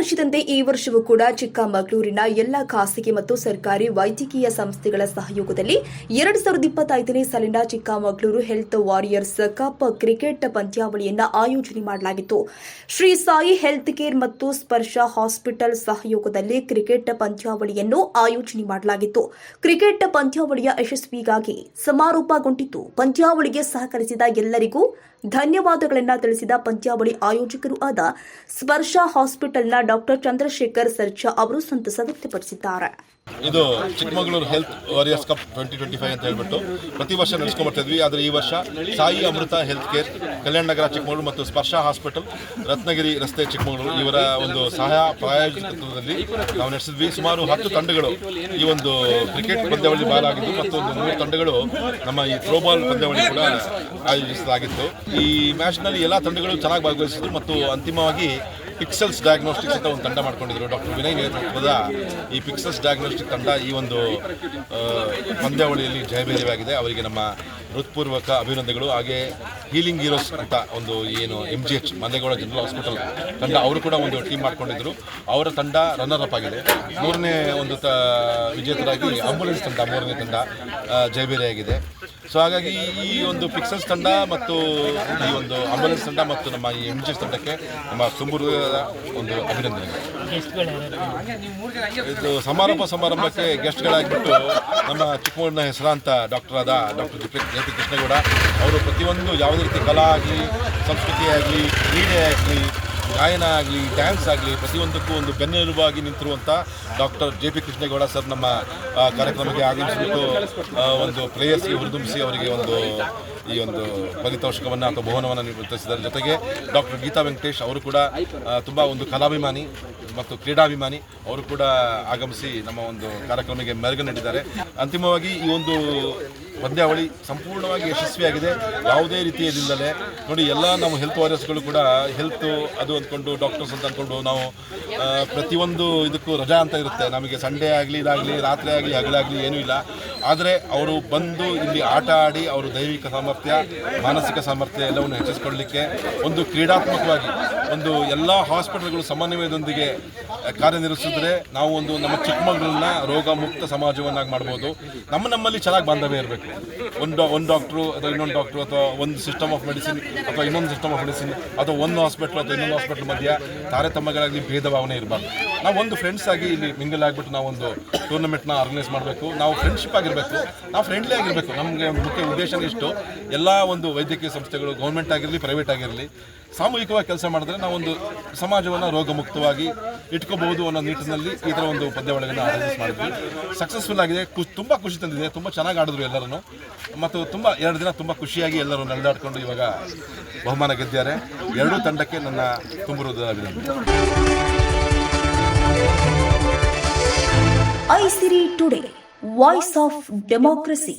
ವರ್ಷದಂತೆ ಈ ವರ್ಷವೂ ಕೂಡ ಚಿಕ್ಕಮಗಳೂರಿನ ಎಲ್ಲ ಖಾಸಗಿ ಮತ್ತು ಸರ್ಕಾರಿ ವೈದ್ಯಕೀಯ ಸಂಸ್ಥೆಗಳ ಸಹಯೋಗದಲ್ಲಿ ಎರಡ್ ಸಾವಿರದ ಇಪ್ಪತ್ತೈದನೇ ಸಾಲಿನ Chikkamagaluru health warriors cup cricket ಪಂದ್ಯಾವಳಿಯನ್ನು ಆಯೋಜನೆ ಮಾಡಲಾಗಿತ್ತು. ಶ್ರೀ ಸಾಯಿ ಹೆಲ್ತ್ ಕೇರ್ ಮತ್ತು ಸ್ಪರ್ಶ ಹಾಸ್ಪಿಟಲ್ ಸಹಯೋಗದಲ್ಲಿ ಕ್ರಿಕೆಟ್ ಪಂದ್ಯಾವಳಿಯನ್ನು ಆಯೋಜನೆ ಮಾಡಲಾಗಿತ್ತು. ಕ್ರಿಕೆಟ್ ಪಂದ್ಯಾವಳಿಯ ಯಶಸ್ವಿಗಾಗಿ ಸಮಾರೋಪಗೊಂಡಿತ್ತು ಪಂದ್ಯಾವಳಿಗೆ ಸಹಕರಿಸಿದ ಎಲ್ಲರಿಗೂ ಧನ್ಯವಾದಗಳನ್ನು ತಿಳಿಸಿದ ಪಂದ್ಯಾವಳಿ ಆಯೋಜಕರು ಆದ ಸ್ಪರ್ಶ ಹಾಸ್ಪಿಟಲ್ನ ಡಾಕ್ಟರ್ ಚಂದ್ರಶೇಖರ್ ಸರ್ಜಾ ಅವರು ಸಂತಸ ವ್ಯಕ್ತಪಡಿಸಿದ್ದಾರೆ. ಇದು Chikkamagaluru health warriors cup twenty twenty five ಅಂತ ಹೇಳ್ಬಿಟ್ಟು ಪ್ರತಿ ವರ್ಷ ನಡೆಸ್ಕೊಂಡ್ ಇದ್ವಿ. ಆದರೆ ಈ ವರ್ಷ ಸಾಯಿ ಅಮೃತ ಹೆಲ್ತ್ ಕೇರ್, ಕಲ್ಯಾಣ ನಗರ ಚಿಕ್ಕಮಗಳೂರು ಮತ್ತು ಸ್ಪರ್ಶ ಹಾಸ್ಪಿಟಲ್, ರತ್ನಗಿರಿ ರಸ್ತೆ ಚಿಕ್ಕಮಗಳೂರು ಇವರ ಒಂದು ಸಹಾಯ ಪ್ರಾಯೋಜಕತ್ವದಲ್ಲಿ ನಾವು ನಡೆಸಿದ್ವಿ. ಸುಮಾರು ಹತ್ತು ತಂಡಗಳು ಈ ಒಂದು ಕ್ರಿಕೆಟ್ ಪಂದ್ಯಾವಳಿ ಆಗಿದ್ದು ಮತ್ತು ಒಂದು ಮೂರು ತಂಡಗಳು ನಮ್ಮ ಈ ಥ್ರೋಬಾಲ್ ಪಂದ್ಯಾವಳಿ ಕೂಡ ಆಯೋಜಿಸಲಾಗಿತ್ತು. ಈ ಮ್ಯಾಚ್ನಲ್ಲಿ ಎಲ್ಲ ತಂಡಗಳು ಚೆನ್ನಾಗಿ ಭಾಗವಹಿಸಿದ್ರು ಮತ್ತು ಅಂತಿಮವಾಗಿ ಪಿಕ್ಸೆಲ್ಸ್ ಡಯಾಗ್ನೋಸ್ಟಿಕ್ಸ್ ಅಂತ ಒಂದು ತಂಡ ಮಾಡ್ಕೊಂಡಿದ್ರು. ಡಾಕ್ಟರ್ ವಿನಯ್ ನೇತೃತ್ವದ ಈ ಪಿಕ್ಸೆಲ್ಸ್ ಡಯಾಗ್ನೋಸ್ಟಿಕ್ ತಂಡ ಈ ಒಂದು ಪಂದ್ಯಾವಳಿಯಲ್ಲಿ ಜಯಭೇರಿಯಾಗಿದೆ. ಅವರಿಗೆ ನಮ್ಮ ಹೃತ್ಪೂರ್ವಕ ಅಭಿನಂದನೆಗಳು. ಹಾಗೆ ಹೀಲಿಂಗ್ ಹೀರೋಸ್ ಅಂತ ಒಂದು ಏನು M G H Mallegowda general hospital ತಂಡ, ಅವರು ಕೂಡ ಒಂದು ಟೀಮ್ ಮಾಡ್ಕೊಂಡಿದ್ರು. ಅವರ ತಂಡ ರನ್ನರ್ ಅಪ್ ಆಗಿದೆ. ಮೂರನೇ ಒಂದು ತ, ವಿಜೇತರಾಗಿ ಆಂಬುಲೆನ್ಸ್ ತಂಡ, ಮೂರನೇ ತಂಡ ಜಯಭೇರಿಯಾಗಿದೆ. ಸೊ ಹಾಗಾಗಿ ಈ ಒಂದು ಪಿಕ್ಸಲ್ಸ್ ತಂಡ ಮತ್ತು ಈ ಒಂದು ಆಂಬುಲೆನ್ಸ್ ತಂಡ ಮತ್ತು ನಮ್ಮ ಈ ಎಂ ಜಿ ತಂಡಕ್ಕೆ ನಮ್ಮ ತುಂಬುರ್ಗದ ಒಂದು ಅಭಿನಂದನೆ ಇದು ಸಮಾರಂಭ ಸಮಾರಂಭಕ್ಕೆ ಗೆಸ್ಟ್ಗಳಾಗಿಬಿಟ್ಟು ನಮ್ಮ ಚಿಕ್ಕಮಗಳೂರಿನ ಹೆಸರಾಂತ ಡಾಕ್ಟರ್ ಆದ ಡಾಕ್ಟರ್ ಜೆ ಕೃಷ್ಣೇಗೌಡ. ಅವರು ಪ್ರತಿಯೊಂದು ಯಾವುದೇ ರೀತಿ ಕಲಾ ಆಗಲಿ, ಸಂಸ್ಕೃತಿ ಆಗಲಿ, ಕ್ರೀಡೆ ಆಗಲಿ ಗಾಯನ ಆಗಲಿ ಡ್ಯಾನ್ಸ್ ಆಗಲಿ, ಪ್ರತಿಯೊಂದಕ್ಕೂ ಒಂದು ಬೆನ್ನೆಲುಬಾಗಿ ನಿಂತಿರುವಂಥ doctor J P Krishnegowda sir ನಮ್ಮ ಕಾರ್ಯಕ್ರಮಕ್ಕೆ ಆಗಮಿಸಿಬಿಟ್ಟು ಒಂದು ಪ್ಲೇಯರ್ಸ್ಗೆ ಹುರಿದುಂಬಿಸಿ ಅವರಿಗೆ ಒಂದು, ಈ ಒಂದು ಫಲಿತಾಂಶಕವನ್ನು ಅಥವಾ ಬಹುಮಾನವನ್ನು ನಿರ್ವಹಿಸಿದ್ದಾರೆ ಜೊತೆಗೆ ಡಾಕ್ಟರ್ ಗೀತಾ ವೆಂಕಟೇಶ್ ಅವರು ಕೂಡ ತುಂಬ ಒಂದು ಕಲಾಭಿಮಾನಿ ಮತ್ತು ಕ್ರೀಡಾಭಿಮಾನಿ. ಅವರು ಕೂಡ ಆಗಮಿಸಿ ನಮ್ಮ ಒಂದು ಕಾರ್ಯಕ್ರಮಕ್ಕೆ ಮೆರಗು ನೀಡಿದ್ದಾರೆ. ಅಂತಿಮವಾಗಿ ಈ ಒಂದು ಪಂದ್ಯಾವಳಿ ಸಂಪೂರ್ಣವಾಗಿ ಯಶಸ್ವಿಯಾಗಿದೆ. ಯಾವುದೇ ರೀತಿಯದಿಂದಲೇ ನೋಡಿ, ಎಲ್ಲ ನಾವು ಹೆಲ್ತ್ ವಾರಿಯರ್ಸ್ಗಳು ಕೂಡ ಹೆಲ್ತ್ ಅದು ಅಂದ್ಕೊಂಡು ಡಾಕ್ಟರ್ಸ್ ಅಂತ ಅಂದ್ಕೊಂಡು ನಾವು ಪ್ರತಿಯೊಂದು ಇದಕ್ಕೂ ರಜಾ ಅಂತ ಇರುತ್ತೆ. ನಮಗೆ ಸಂಡೇ ಆಗಲಿ, ಇದಾಗಲಿ, ರಾತ್ರಿ ಆಗಲಿ ಹಗಲಾಗಲಿ ಏನೂ ಇಲ್ಲ. ಆದರೆ ಅವರು ಬಂದು ಇಲ್ಲಿ ಆಟ ಆಡಿ ಅವರು ದೈವಿಕ ಸಾಮರ್ಥ್ಯ, ಮಾನಸಿಕ ಸಾಮರ್ಥ್ಯ ಎಲ್ಲವನ್ನು ಹೆಚ್ಚಿಸಿಕೊಳ್ಳಲಿಕ್ಕೆ ಒಂದು ಕ್ರೀಡಾತ್ಮಕವಾಗಿ ಒಂದು ಎಲ್ಲ ಹಾಸ್ಪಿಟಲ್ಗಳು ಸಮನ್ವಯದೊಂದಿಗೆ ಕಾರ್ಯನಿರ್ವಹಿಸಿದ್ರೆ ನಾವು ಒಂದು ನಮ್ಮ ಚಿಕ್ಕಮಗಳನ್ನ ರೋಗ ಮುಕ್ತ ಸಮಾಜವನ್ನಾಗಿ ಮಾಡ್ಬೋದು. ನಮ್ಮ ನಮ್ಮಲ್ಲಿ ಚೆನ್ನಾಗಿ ಬಾಂಧವ್ಯ ಇರಬೇಕು. ಒಂದು ಒಂದು ಡಾಕ್ಟ್ರು ಅಥವಾ ಇನ್ನೊಂದು ಡಾಕ್ಟ್ರು ಅಥವಾ ಒಂದು ಸಿಸ್ಟಮ್ ಆಫ್ ಮೆಡಿಸಿನ್ ಅಥವಾ ಇನ್ನೊಂದು ಸಿಸ್ಟಮ್ ಆಫ್ ಮೆಡಿಸಿನ್ ಅಥವಾ ಒಂದು ಹಾಸ್ಪಿಟ್ಲ್ ಅಥವಾ ಇನ್ನೊಂದು ಹಾಸ್ಪಿಟ್ಲ್ ಮಧ್ಯ ತಾರತಮ್ಯಗಳಾಗಲಿ ಭೇದ ಭಾವನೆ ಇರಬಾರ್ದು. ನಾವು ಒಂದು ಫ್ರೆಂಡ್ಸ್ ಆಗಿ ಇಲ್ಲಿ ಮಿಂಗಲ್ ಆಗಿಬಿಟ್ಟು ನಾವು ಒಂದು ಟೂರ್ನಮೆಂಟ್ನ ಆರ್ಗನೈಸ್ ಮಾಡಬೇಕು. ನಾವು ಫ್ರೆಂಡ್ಶಿಪ್ ಆಗಿರಬೇಕು. ನಾವು ಫ್ರೆಂಡ್ಲಿ ಆಗಿರಬೇಕು. ನಮಗೆ ಮುಖ್ಯ ಉದ್ದೇಶ ಇಷ್ಟು. ಎಲ್ಲ ಒಂದು ವೈದ್ಯಕೀಯ ಸಂಸ್ಥೆಗಳು ಗೌರ್ಮೆಂಟ್ ಆಗಿರಲಿ ಪ್ರೈವೇಟ್ ಆಗಿರಲಿ, ಸಾಮೂಹಿಕವಾಗಿ ಕೆಲಸ ಮಾಡಿದ್ರೆ ನಾವೊಂದು ಸಮಾಜವನ್ನು ರೋಗಮುಕ್ತವಾಗಿ ಇಟ್ಕೋಬಹುದು ಅನ್ನೋ ನಿಟ್ಟಿನಲ್ಲಿ ಈ ಥರ ಒಂದು ಪಂದ್ಯಾವಳಿಗಳನ್ನು ಆರ್ಗನೈಸ್ ಮಾಡಿದ್ವಿ. ಸಕ್ಸಸ್ಫುಲ್ ಆಗಿದೆ. ಖುಷಿ ತುಂಬ ಖುಷಿ ತಂದಿದೆ. ತುಂಬ ಚೆನ್ನಾಗಿ ಆಡಿದ್ರು ಎಲ್ಲರೂ ಮತ್ತು ತುಂಬ, ಎರಡು ದಿನ ತುಂಬ ಖುಷಿಯಾಗಿ ಎಲ್ಲರೂ ನಡೆದಾಡಿಕೊಂಡು ಇವಾಗ ಬಹುಮಾನ ಗೆದ್ದಿದ್ದಾರೆ. ಎರಡೂ ತಂಡಕ್ಕೆ ನನ್ನ ತುಂಬಿರುವುದು ಅಭಿನಂದನೆ. Aisiri today voice of democracy